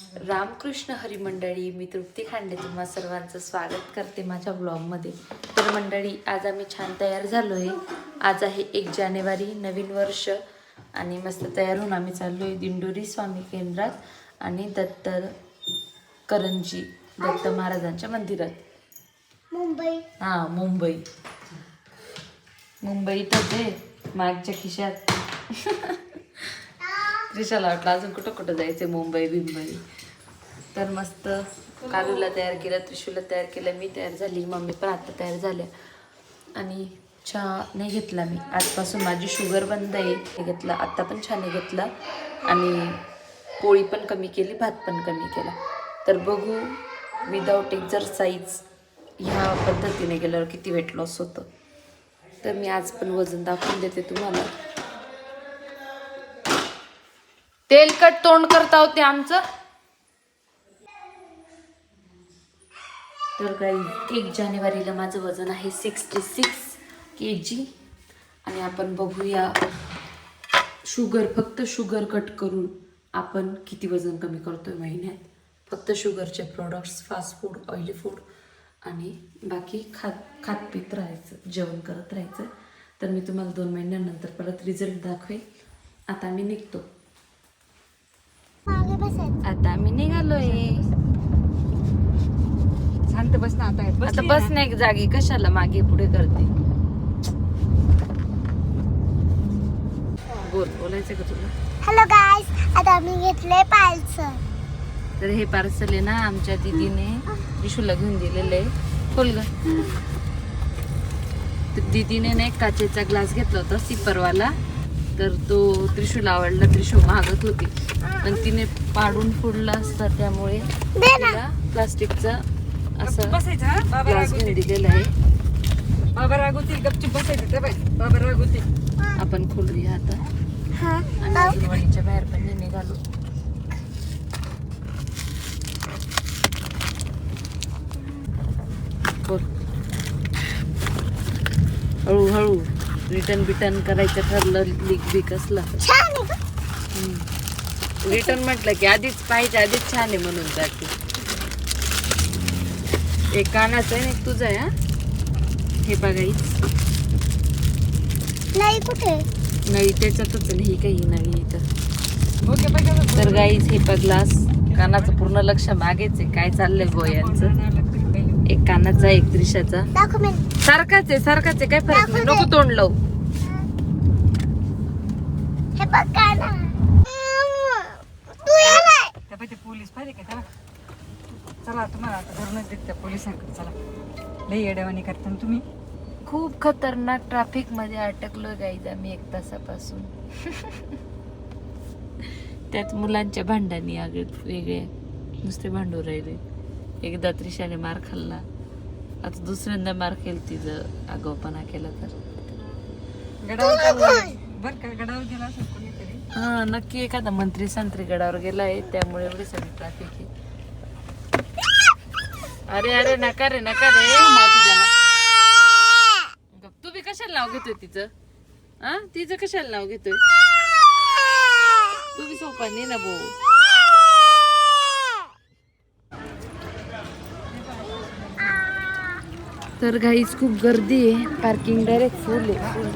रामकृष्ण हरी मंडळी मी तृप्ती खांडे तुम्हा सर्वांचं स्वागत करते माझ्या ब्लॉगमध्ये. तर मंडळी आज आम्ही छान तयार झालो आहे आज आहे एक जानेवारी नवीन वर्ष आणि मस्त तयार होऊन आम्ही चाललो आहे दिंडोरी स्वामी केंद्रात आणि दत्त करंजी दत्त महाराजांच्या मंदिरात. मुंबई. हां मुंबई. मुंबईतच आहे मागच्या खिशात. त्रिशाला वाटलं अजून कुठं कुठं जायचं मुंबई बिंबई. तर मस्त कालूला तयार केलं त्रिशूला तयार केलं मी तयार झाली मम्मी पण आता तयार झाल्या. आणि चहा नाही घेतला मी. आजपासून माझी शुगर बंद आहे. हे घेतलं आत्ता पण छान घेतला. आणि पोळी पण कमी केली भात पण कमी केला. तर बघू विदाऊट एक्झरसाईज ह्या पद्धतीने गेल्यावर किती वेट लॉस होतं. तर मी आज पण वजन दाखवून देते तुम्हाला. तेलकट तोंड करता होते आमचं. तर काही एक जानेवारीला माझं वजन आहे सिक्स्टी सिक्स के जी आणि आपण बघूया शुगर फक्त शुगर कट करून आपण किती वजन कमी करतोय महिन्यात. फक्त शुगरचे products fast food oily food आणि बाकी खात खात पित राहायचं जेवण करत राहायचं. तर मी तुम्हाला दोन महिन्यानंतर परत रिझल्ट दाखवेल आता मी निघतो. आता आम्ही निघालोय. शांत बस ना आता आता बस नाही जागी कशाला मागे पुढे करते? बोल बोलायचं का तुला? हॅलो गाईस आता मी घेतलंय पालचं तर हे पार्सल आहे ना आमच्या दीदीने विशूला घेऊन दिलेलं आहे. खोल ग. दीदीने ना एक काचेचा ग्लास घेतला होता सिपरवाला? तर तो त्रिशूल आवडला त्रिशू मागत होती. पण तिने पाडून फोडला असता त्यामुळे दे ना. तिला प्लास्टिकचा असा बसायचं? बाबा ग्लास दिलेला आहे. बाबा रागवतील गपचूप बसायचं ते बाई. बाबा रागवतील. आपण खोलूया आता. हा. आणि अंगणवाडीच्या बाहेर पण नाही निघालो. बोल रिटर्न बिटर्न करायचं ठरलं लीक बीक असला रिटर्न म्हटलं की आधीच पाहिजे आधीच छान आहे म्हणून जाते. एक कानाचं आहे ना एक तुझं आहे हा? हे बघायच नाही कुठे? नळी त्याच्यातच आहे ना, ही काही नळी इथं. तर गाईज हे ग्लास कानाचं पूर्ण लक्ष मागेच आहे. काय चाललंय गोयांचं एक कानाचा एक त्रिशाचा डॉक्युमेंट सारखाच आहे सारखाच आहे काय फरक नाही. नको तोंड लावू. हे पोलीस पाहिजे का त्याला? चला तुम्हाला आता धरूनच देत त्या पोलिसांकडे. चला. लई करता ना तुम्ही. खूप खतरनाक ट्रॅफिकमध्ये अटकलोय गाईज आम्ही एक तासापासून. त्यात मुलांच्या भांडणी आगळे वेगळे नुसते भांडू राहिले. एकदा त्रिशाने मार खाल्ला. आता दुसऱ्यांदा मार खेळ तिचं आगाऊपणा केला तर. बरं का गडावर गेला हा नक्की एखादा मंत्री संत्री गडावर गेलाय त्यामुळे एवढी सगळी ट्रॅफिक आहे. अरे अरे नका रे नका रे माती द्या ना. गप, तू बी कशाला नाव घेतोय तिचं? हा तिचं कशाला नाव घेतोय? तू बी सोपा नाही ना भाऊ. तर घाईच खूप गर्दी आहे. पार्किंग डायरेक्ट फुल आहे. फुल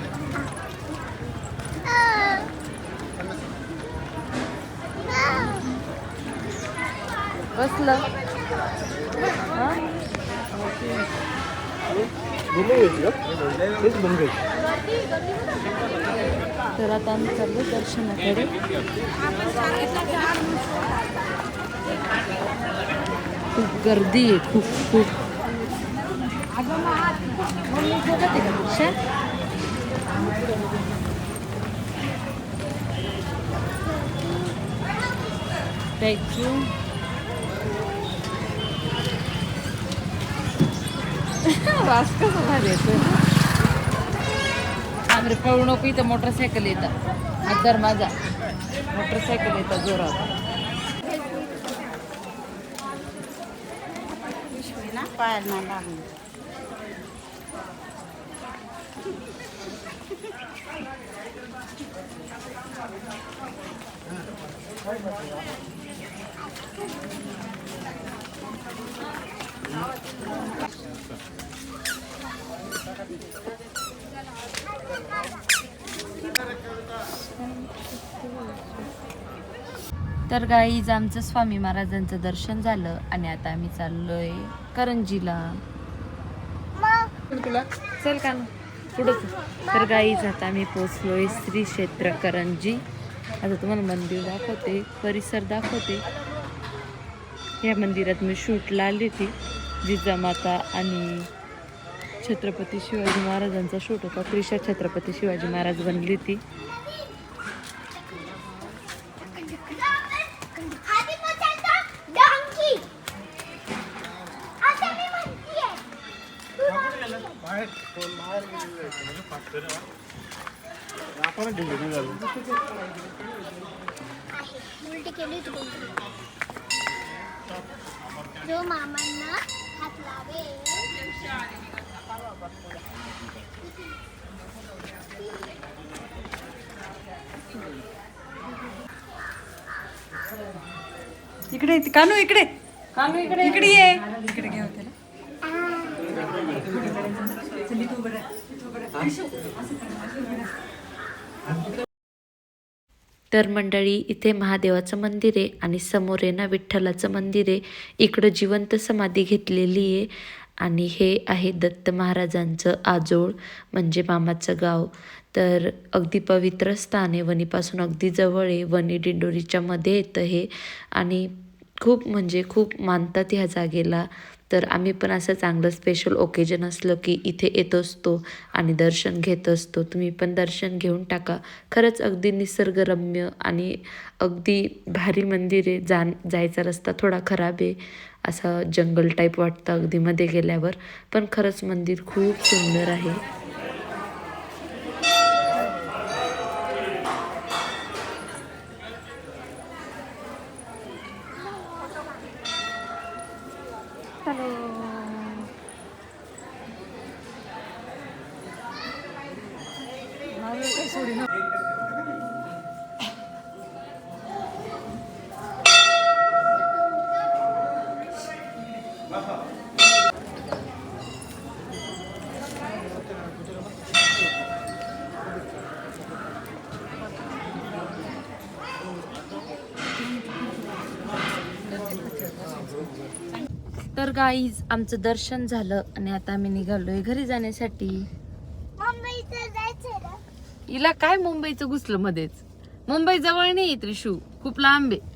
बसलं तर आता आम्ही चाललो दर्शनाकडे. खूप गर्दी आहे खूप खूप. दर्शन थँक्यू वास कसा भारी येतोय आमरे पळू नको इथं मोटरसायकल येतात हातदार माझा. मोटरसायकल येतात जोरात. पायाला लागलं. तर गाईज आमचं स्वामी महाराजांचं दर्शन झालं आणि आता आम्ही चाललोय करंजीला. चल का पुढंच. पुढं तर गाईज आता आम्ही आहे श्री क्षेत्र करंजी आता तुम्हाला मंदिर दाखवते परिसर दाखवते. या मंदिरात मी शूटला आली होती जिजामाता आणि छत्रपती शिवाजी महाराजांचा शूट होता. त्रिशा छत्रपती शिवाजी महाराज बनली होती आधी पोचायचा डॉंकी आता मी म्हणतीये तू donkey. आहे. उलटी केली होती कोणतरी. जो मामांना हात लावेल इकडे कानू इकडे कानू इकडे इकडे ये इकडे घे होते चल तू बरं तू बरं तर मंडळी इथे महादेवाचं मंदिर आहे आणि समोर आहे ना विठ्ठलाचं मंदिर आहे. इकडं जिवंत समाधी घेतलेली आहे आणि हे आहे दत्त महाराजांचं आजोळ म्हणजे मामाचं गाव. तर अगदी पवित्र स्थान आहे. वणीपासून अगदी जवळ आहे. वणी दिंडोरीच्या मध्ये येतं हे. आणि खूप म्हणजे खूप मानतात ह्या जागेला. तर आम्ही पण असं चांगलं स्पेशल ओकेजन असलं की इथे येत असतो आणि दर्शन घेत असतो. तुम्ही पण दर्शन घेऊन टाका. खरंच अगदी निसर्गरम्य आणि अगदी भारी मंदिर आहे जाण जायचा रस्ता थोडा खराब आहे. असा जंगल टाईप वाटतं अगदी मध्ये गेल्यावर. पण खरंच मंदिर खूप सुंदर आहे. ったね。丸バカ तर गाईज आमचं दर्शन झालं आणि आता आम्ही निघालोय घरी जाण्यासाठी. हिला काय मुंबईचं घुसलं मध्येच? मुंबई जवळ नाही त्रिशू खूप लांब आहे.